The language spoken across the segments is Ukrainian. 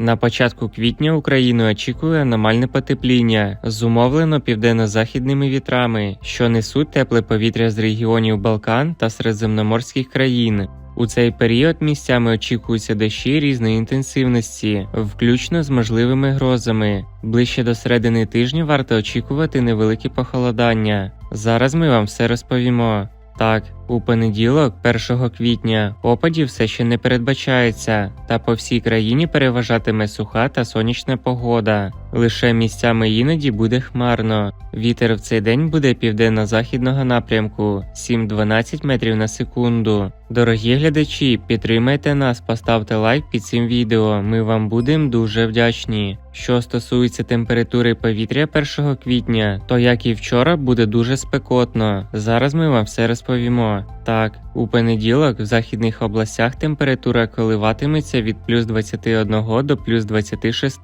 На початку квітня Україну очікує аномальне потепління, зумовлено південно-західними вітрами, що несуть тепле повітря з регіонів Балкан та середземноморських країн. У цей період місцями очікуються дощі різної інтенсивності, включно з можливими грозами. Ближче до середини тижня варто очікувати невеликі похолодання. Зараз ми вам все розповімо. Так, у понеділок, 1 квітня, опадів все ще не передбачається, та по всій країні переважатиме суха та сонячна погода. Лише місцями іноді буде хмарно. Вітер в цей день буде південно-західного напрямку 7-12 метрів на секунду. Дорогі глядачі, підтримайте нас, поставте лайк під цим відео. Ми вам будемо дуже вдячні. Що стосується температури повітря 1 квітня, то як і вчора буде дуже спекотно. Зараз ми вам все розповімо. Так, у понеділок в західних областях температура коливатиметься від плюс 21 до плюс 26,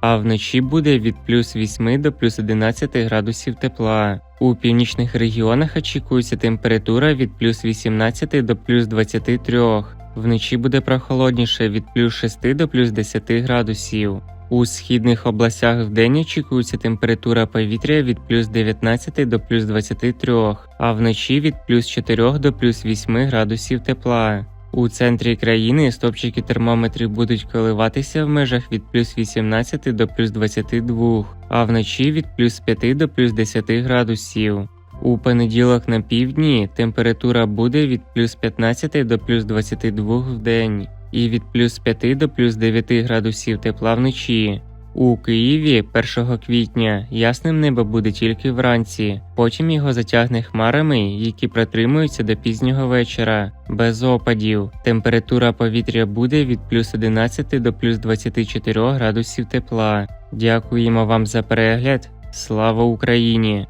а вночі буде від плюс 8 до плюс 11 градусів тепла. У північних регіонах очікується температура від плюс 18 до плюс 23. Вночі буде прохолодніше від плюс 6 до плюс 10 градусів. У східних областях вдень очікується температура повітря від плюс 19 до плюс 23, а вночі від плюс 4 до плюс 8 градусів тепла. У центрі країни стопчики термометрів будуть коливатися в межах від плюс 18 до плюс 22, а вночі від плюс 5 до плюс 10 градусів. У понеділок на півдні температура буде від плюс 15 до плюс 22 в день і від плюс 5 до плюс 9 градусів тепла вночі. У Києві 1 квітня ясним небо буде тільки вранці, потім його затягне хмарами, які протримуються до пізнього вечора, без опадів. Температура повітря буде від плюс 11 до плюс 24 градусів тепла. Дякуємо вам за перегляд. Слава Україні!